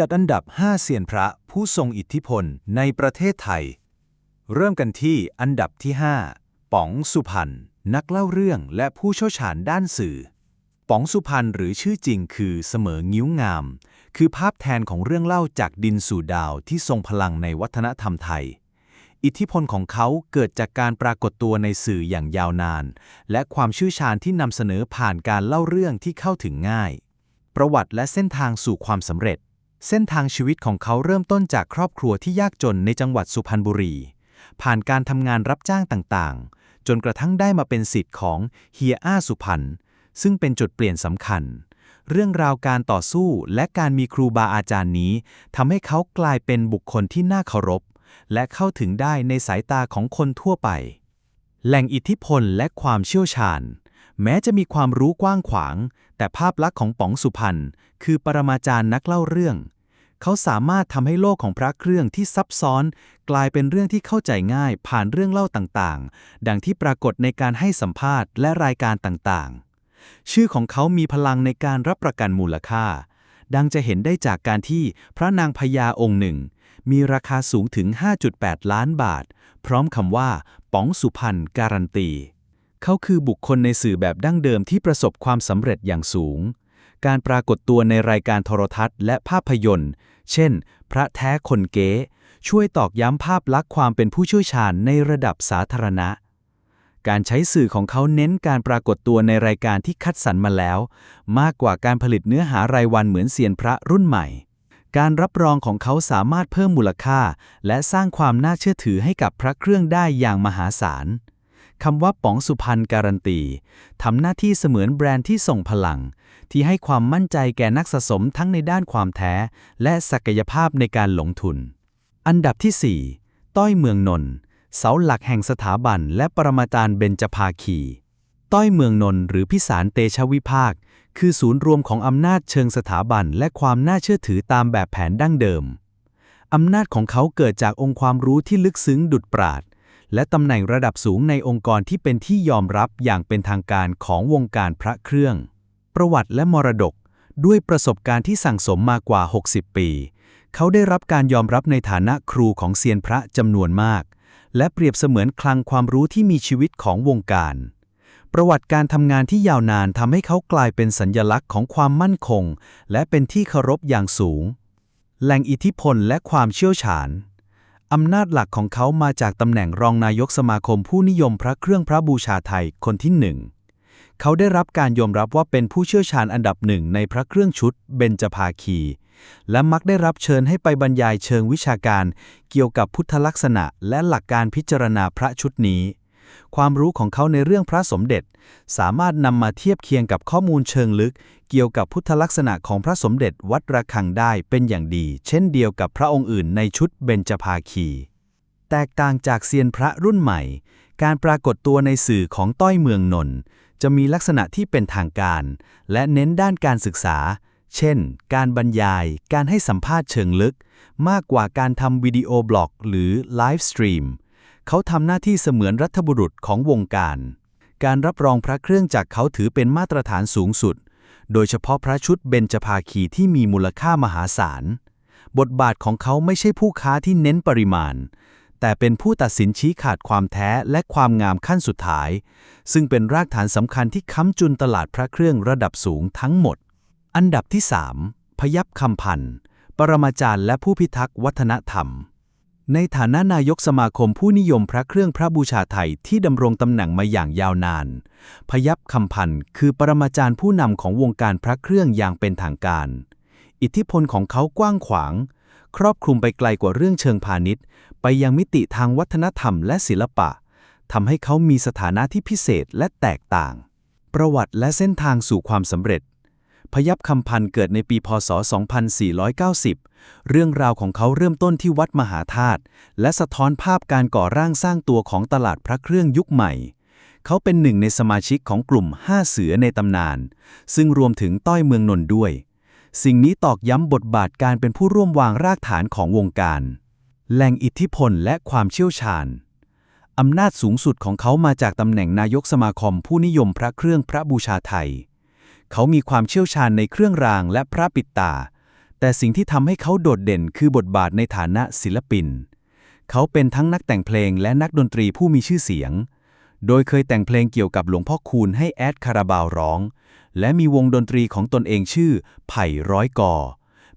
จัดอันดับ 5เซียนพระผู้ทรงอิทธิพลในประเทศไทย เริ่มกันที่อันดับที่ 5 ป๋องสุพรรณนักเล่าเรื่องและผู้เชี่ยวชาญด้านสื่อ ป๋องสุพรรณหรือชื่อจริงคือเสมองิ้วงาม คือภาพแทนของเรื่องเล่าจากดินสู่ดาวที่ทรงพลังในวัฒนธรรมไทย อิทธิพลของเขาเกิดจากการปรากฏตัวในสื่ออย่างยาวนาน และความเชื่อชาญที่นำเสนอผ่านการเล่าเรื่องที่เข้าถึงง่าย ประวัติและเส้นทางสู่ความสำเร็จ เส้นทางชีวิตของเขาเริ่มต้นจากครอบครัวที่ยากจนในจังหวัดสุพรรณบุรี ผ่านการทำงานรับจ้างต่างๆ จนกระทั่งได้มาเป็นสิทธิ์ของเฮียอ้าสุพรรณซึ่งเป็นจุดเปลี่ยนสำคัญ เรื่องราวการต่อสู้และการมีครูบาอาจารย์นี้ทำให้เขากลายเป็นบุคคลที่น่าเคารพ และเข้าถึงได้ในสายตาของคนทั่วไป แหล่งอิทธิพลและความเชี่ยวชาญ แม้จะมีความรู้กว้างขวาง แต่ภาพลักษณ์ของป๋องสุพรรณคือปรมาจารย์นักเล่าเรื่อง เขาสามารถทำให้โลกของพระเครื่องที่ซับซ้อน กลายเป็นเรื่องที่เข้าใจง่ายผ่านเรื่องเล่าต่างๆ ดังที่ปรากฏในการให้สัมภาษณ์และรายการต่างๆ ชื่อของเขามีพลังในการรับประกันมูลค่า ดังจะเห็นได้จากการที่พระนางพญาองค์หนึ่ง มีราคาสูงถึง 5.8 ล้านบาท พร้อมคำว่าป๋องสุพรรณการันตี เขาคือบุคคลในสื่อแบบดั้งเดิมที่ประสบความสำเร็จอย่างสูง การปรากฏตัวในรายการโทรทัศน์และภาพยนตร์ เช่น พระแท้คนเก๋ช่วยตอกย้ำภาพลักษณ์ความเป็นผู้เชี่ยวชาญในระดับสาธารณะ การใช้สื่อของเขาเน้นการปรากฏตัวในรายการที่คัดสรรมาแล้ว มากกว่าการผลิตเนื้อหารายวันเหมือนเซียนพระรุ่นใหม่ การรับรองของเขาสามารถเพิ่มมูลค่า และสร้างความน่าเชื่อถือให้กับพระเครื่องได้อย่างมหาศาล คำว่าป๋องสุพรรณการันตีทำหน้าที่เสมือนแบรนด์ที่ส่งพลัง ที่ให้ความมั่นใจแก่นักสะสมทั้งในด้านความแท้ และศักยภาพในการลงทุน อันดับที่ 4 ต้อยเมืองนนท์เสาหลักแห่งสถาบันและปรมาจารย์เบญจภาคี ต้อยเมืองนนท์หรือพิสารเตชะวิภาค คือศูนย์รวมของอำนาจเชิงสถาบันและความน่าเชื่อถือตามแบบแผนดั้งเดิมอำนาจของเขาเกิดจากองค์ความรู้ที่ลึกซึ้งดุดปราด และตำแหน่งระดับสูงในองค์กรที่เป็นที่ยอมรับอย่างเป็นทางการของวงการพระเครื่อง ประวัติและมรดก ด้วยประสบการณ์ที่สั่งสมมากว่า 60 ปี เขาได้รับการยอมรับในฐานะครูของเซียนพระจำนวนมาก และเปรียบเสมือนคลังความรู้ที่มีชีวิตของวงการ ประวัติการทำงานที่ยาวนานทำให้เขากลายเป็นสัญญลักษณ์ของความมั่นคง และเป็นที่เคารพอย่างสูง แหล่งอิทธิพลและความเชี่ยวชาญ อำนาจหลักของเขามาจากตำแหน่งรองนายกสมาคมผู้นิยมพระเครื่องพระบูชาไทยคนที่หนึ่ง เขาได้รับการยอมรับว่าเป็นผู้เชี่ยวชาญอันดับหนึ่งในพระเครื่องชุดเบญจภาคี และมักได้รับเชิญให้ไปบรรยายเชิงวิชาการ เกี่ยวกับพุทธลักษณะและหลักการพิจารณาพระชุดนี้ ความรู้ของเขาในเรื่องพระสมเด็จ สามารถนำมาเทียบเคียงกับข้อมูลเชิงลึก เกี่ยวกับพุทธลักษณะของพระสมเด็จวัดระฆังได้เป็นอย่างดี เช่นเดียวกับพระองค์อื่นในชุดเบญจภาคี แตกต่างจากเซียนพระรุ่นใหม่ การปรากฏตัวในสื่อของต้อยเมืองนนท์จะมีลักษณะที่เป็นทางการ และเน้นด้านการศึกษา เช่น การบรรยาย การให้สัมภาษณ์เชิงลึก มากกว่าการทำวิดีโอบล็อก หรือไลฟ์สตรีม เขาทำหน้าที่เสมือนรัฐบุรุษของวงการ การรับรองพระเครื่องจากเขาถือเป็นมาตรฐานสูงสุด โดยเฉพาะพระชุดเบญจภาคีที่มีมูลค่ามหาศาล บทบาทของเขาไม่ใช่ผู้ค้าที่เน้นปริมาณ แต่เป็นผู้ตัดสินชี้ขาดความแท้และความงามขั้นสุดท้าย ซึ่งเป็นรากฐานสำคัญที่ค้ำจุนตลาดพระเครื่องระดับสูงทั้งหมด อันดับที่ 3 พยับคำพันธ์ปรมาจารย์และผู้พิทักษ์วัฒนธรรม ในฐานะนายกสมาคมผู้นิยมพระเครื่องพระบูชาไทยที่ดำรงตำแหน่งมาอย่างยาวนาน พยับคำพันธ์คือปรมาจารย์ผู้นำของวงการพระเครื่องอย่างเป็นทางการ อิทธิพลของเขากว้างขวาง ครอบคลุมไปไกลกว่าเรื่องเชิงพาณิชย์ ไปยังมิติทางวัฒนธรรมและศิลปะทำให้เขามีสถานะที่พิเศษและแตกต่าง ประวัติและเส้นทางสู่ความสำเร็จ พยับคำพันธ์เกิดในปีพศ 2490 เรื่องราวของเขาเริ่มต้นที่วัดมหาธาตุและสะท้อนภาพการก่อร่างสร้างตัวของตลาดพระเครื่องยุคใหม่ เขาเป็นหนึ่งในสมาชิกของกลุ่ม 5 เสือในตำนาน ซึ่งรวมถึงต้อยเมืองนนท์ด้วย สิ่งนี้ตอกย้ำบทบาทการเป็นผู้ร่วมวางรากฐานของวงการ แหล่งอิทธิพลและความเชี่ยวชาญอำนาจสูงสุดของเขามาจากตำแหน่งนายกสมาคมผู้นิยมพระเครื่องพระบูชาไทย เขามีความเชี่ยวชาญในเครื่องรางและพระปิดตา แต่สิ่งที่ทำให้เขาโดดเด่นคือบทบาทในฐานะศิลปิน เขาเป็นทั้งนักแต่งเพลงและนักดนตรีผู้มีชื่อเสียง โดยเคยแต่งเพลงเกี่ยวกับหลวงพ่อคูณให้แอดคาราบาวร้อง และมีวงดนตรีของตนเองชื่อ ไผ่ร้อยกอ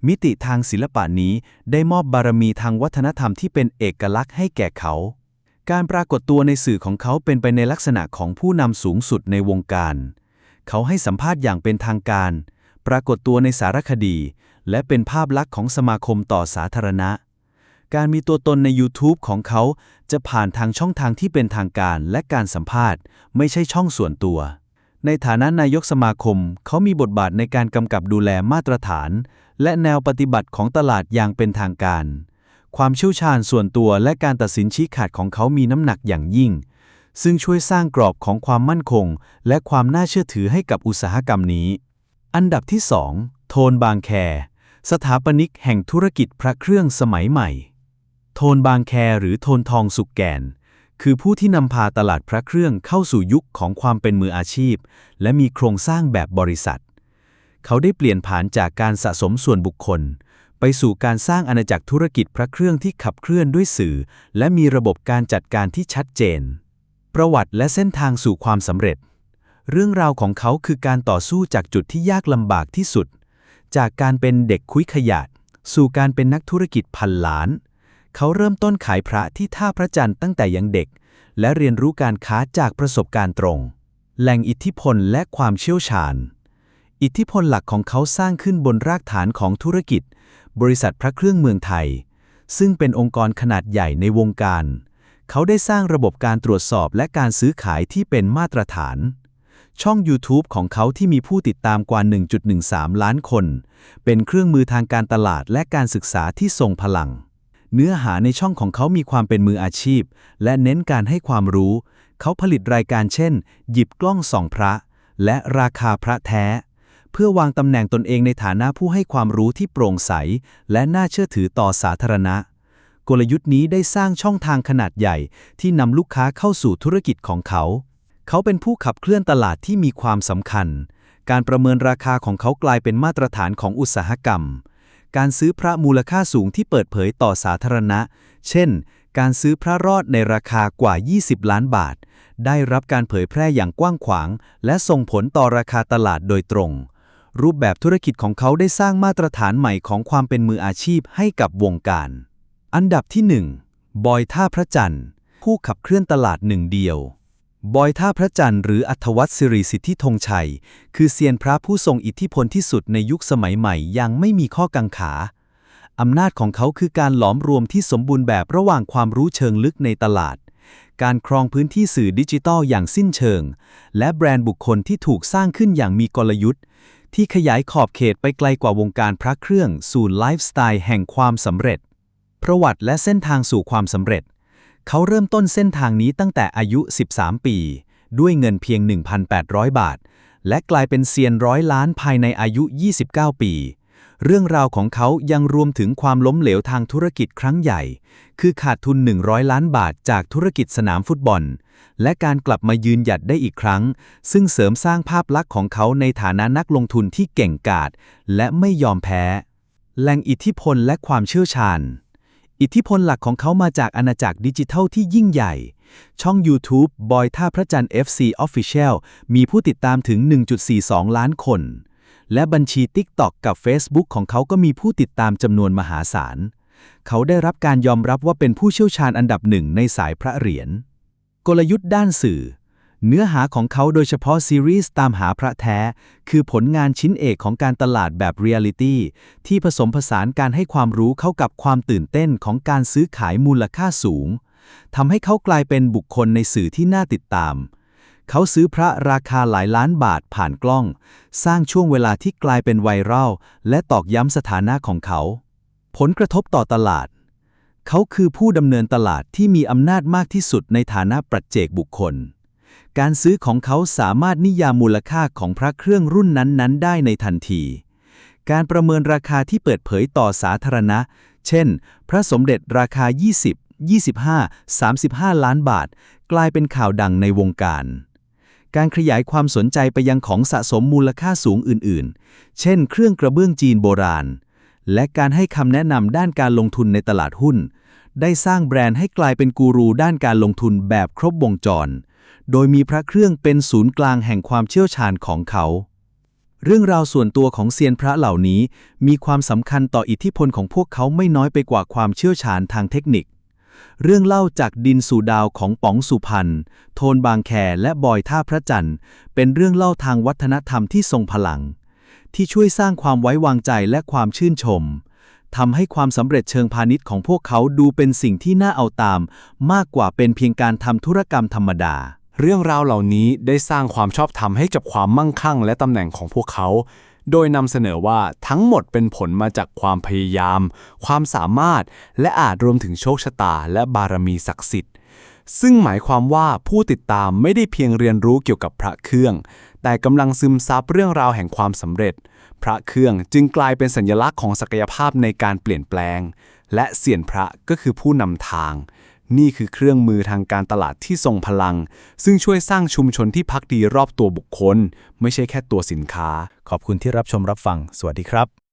มิติทางศิลปะนี้ได้มอบบารมีทางวัฒนธรรมที่เป็นเอกลักษณ์ให้แก่เขาการปรากฏตัวในสื่อของเขาเป็นไปในลักษณะของผู้นำสูงสุดในวงการ เขาให้สัมภาษณ์อย่างเป็นทางการ ปรากฏตัวในสารคดี และเป็นภาพลักษณ์ของสมาคมต่อสาธารณะ การมีตัวตนใน YouTube ของเขาจะผ่านทางช่องทางที่เป็นทางการและการสัมภาษณ์ ไม่ใช่ช่องส่วนตัว ในฐานะนายกสมาคม เขามีบทบาทในการกำกับดูแลมาตรฐาน และแนวปฏิบัติของตลาดอย่างเป็นทางการ ความเชี่ยวชาญส่วนตัวและการตัดสินชี้ขาดของเขามีน้ำหนักอย่างยิ่ง ซึ่งช่วยสร้างกรอบของความมั่นคง และความน่าเชื่อถือให้กับอุตสาหกรรมนี้ อันดับที่ 2 โทนบางแค สถาปนิกแห่งธุรกิจพระเครื่องสมัยใหม่ โทนบางแคหรือโทนทองสุกแกนคือผู้ที่นำพาตลาดพระเครื่องเข้าสู่ยุคของความเป็นมืออาชีพ และมีโครงสร้างแบบบริษัท เขาได้เปลี่ยนผ่านจากการสะสมส่วนบุคคลไปสู่การสร้างอาณาจักรธุรกิจพระเครื่องที่ขับเคลื่อนด้วยสื่อ และมีระบบการจัดการที่ชัดเจน ประวัติและเส้นทางสู่ความสำเร็จ เรื่องราวของเขาคือการต่อสู้จากจุดที่ยากลำบากที่สุด จากการเป็นเด็กคุยขยาดสู่การเป็นนักธุรกิจพันล้าน เขาเริ่มต้นขายพระที่ท่าพระจันทร์ตั้งแต่ยังเด็ก และเรียนรู้การค้าจากประสบการณ์ตรง แหล่งอิทธิพลและความเชี่ยวชาญ อิทธิพลหลักของเขาสร้างขึ้นบนรากฐานของธุรกิจ บริษัทพระเครื่องเมืองไทย ซึ่งเป็นองค์กรขนาดใหญ่ในวงการ เขาได้สร้างระบบการตรวจสอบและการซื้อขายที่เป็นมาตรฐาน ช่อง YouTube ของเขาที่มีผู้ติดตามกว่า 1.13 ล้านคน เป็นเครื่องมือทางการตลาดและการศึกษาที่ทรงพลัง เนื้อหาในช่องของเขามีความเป็นมืออาชีพ และเน้นการให้ความรู้ เขาผลิตรายการเช่น หยิบกล้องส่องพระ และราคาพระแท้ เพื่อวางตำแหน่งตนเองในฐานะผู้ให้ความรู้ที่โปร่งใส และน่าเชื่อถือต่อสาธารณะ กลยุทธ์นี้ได้สร้างช่องทางขนาดใหญ่ ที่นำลูกค้าเข้าสู่ธุรกิจของเขา เขาเป็นผู้ขับเคลื่อนตลาดที่มีความสำคัญ การประเมินราคาของเขากลายเป็นมาตรฐานของอุตสาหกรรม การซื้อพระมูลค่าสูงที่เปิดเผยต่อสาธารณะ เช่น การซื้อพระรอดในราคากว่า 20 ล้านบาท ได้รับการเผยแพร่อย่างกว้างขวาง และส่งผลต่อราคาตลาดโดยตรงรูปแบบธุรกิจของเขาได้สร้างมาตรฐานใหม่ของความเป็นมืออาชีพให้กับวงการ อันดับที่ 1 บอยท่าพระจันทร์ ผู้ขับเคลื่อนตลาดหนึ่งเดียว บอยท่าพระจันทร์หรืออัธวัฒน์สิริสิทธิธงชัย คือเซียนพระผู้ทรงอิทธิพลที่สุดในยุคสมัยใหม่ยังไม่มีข้อกังขา อำนาจของเขาคือการหลอมรวมที่สมบูรณ์แบบระหว่างความรู้เชิงลึกในตลาด การครองพื้นที่สื่อดิจิทัลอย่างสิ้นเชิง และแบรนด์บุคคลที่ถูกสร้างขึ้นอย่างมีกลยุทธ์ ที่ขยายขอบเขตไปไกลกว่าวงการพระเครื่องสู่ไลฟ์สไตล์แห่งความสำเร็จ ประวัติและเส้นทางสู่ความสำเร็จ เขาเริ่มต้นเส้นทางนี้ตั้งแต่อายุ 13 ปี ด้วยเงินเพียง 1,800 บาท และกลายเป็นเซียนร้อยล้านภายในอายุ 29 ปี เรื่องราวของเขายังรวมถึงความล้มเหลวทางธุรกิจครั้งใหญ่ คือขาดทุน 100 ล้านบาทจากธุรกิจสนามฟุตบอล และการกลับมายืนหยัดได้อีกครั้ง ซึ่งเสริมสร้างภาพลักษณ์ของเขาในฐานะนักลงทุนที่เก่งกาจและไม่ยอมแพ้ แหล่งอิทธิพลและความเชี่ยวชาญ อิทธิพลหลักของเขามาจากอาณาจักรดิจิทัลที่ยิ่งใหญ่ ช่อง YouTube บอยท่าพระจันทร์ FC Official มีผู้ติดตามถึง 1.42 ล้านคน และบัญชี TikTok กับ Facebook ของเขาก็มีผู้ติดตามจำนวนมหาศาล เขาได้รับการยอมรับว่าเป็นผู้เชี่ยวชาญอันดับหนึ่งในสายพระเหรียญ กลยุทธ์ด้านสื่อ เนื้อหาของเขาโดยเฉพาะซีรีส์ตามหาพระแท้ คือผลงานชิ้นเอกของการตลาดแบบเรียลิตี้ที่ผสมผสานการให้ความรู้เข้ากับความตื่นเต้นของการซื้อขายมูลค่าสูงทำให้เขากลายเป็นบุคคลในสื่อที่น่าติดตาม เขาซื้อพระราคาหลายล้านบาทผ่านกล้อง สร้างช่วงเวลาที่กลายเป็นไวรัลและตอกย้ำสถานะของเขา ผลกระทบต่อตลาด เขาคือผู้ดำเนินตลาดที่มีอำนาจมากที่สุดในฐานะปัจเจกบุคคล การซื้อของเขาสามารถนิยามมูลค่าของพระเครื่องรุ่นนั้นๆ ได้ในทันที การประเมินราคาที่เปิดเผยต่อสาธารณะ เช่น พระสมเด็จราคา 20 25 35 ล้านบาท กลายเป็นข่าวดังในวงการ การขยายความสนใจไปยังของสะสมมูลค่าสูงอื่นๆ เช่น เครื่องกระเบื้องจีนโบราณ และการให้คำแนะนำด้านการลงทุนในตลาดหุ้น ได้สร้างแบรนด์ให้กลายเป็นกูรูด้านการลงทุนแบบครบวงจร โดยมีพระเครื่องเป็นศูนย์กลางแห่งความเชี่ยวชาญของเขา เรื่องราวส่วนตัวของเซียนพระเหล่านี้ มีความสำคัญต่ออิทธิพลของพวกเขาไม่น้อยไปกว่าความเชี่ยวชาญทางเทคนิค เรื่องเล่าจากดินสู่ดาวของป๋องสุพรรณโทนบางแคและบอยท่าพระจันทร์ เป็นเรื่องเล่าทางวัฒนธรรมที่ทรงพลัง ที่ช่วยสร้างความไว้วางใจและความชื่นชมทำให้ความสำเร็จเชิงพาณิชย์ของพวกเขาดูเป็นสิ่งที่น่าเอาตาม มากกว่าเป็นเพียงการทำธุรกรรมธรรมดา เรื่องราวเหล่านี้ได้สร้างความชอบธรรมให้กับความมั่งคั่ง และตำแหน่งของพวกเขา โดยนำเสนอว่าทั้งหมดเป็นผลมาจากความพยายาม ความสามารถ และอาจรวมถึงโชคชะตา และบารมีศักดิ์สิทธิ์ ซึ่งหมายความว่าผู้ติดตามไม่ได้เพียงเรียนรู้เกี่ยวกับพระเครื่อง แต่กำลังซึมซับเรื่องราวแห่งความสำเร็จ พระเครื่องจึงกลายเป็นสัญลักษณ์ของศักยภาพในการเปลี่ยนแปลง และเสียนพระก็คือผู้นำทาง นี่คือเครื่องมือทางการตลาดที่ทรงพลัง ซึ่งช่วยสร้างชุมชนที่พักดีรอบตัวบุคคล ไม่ใช่แค่ตัวสินค้า ขอบคุณที่รับชมรับฟัง สวัสดีครับ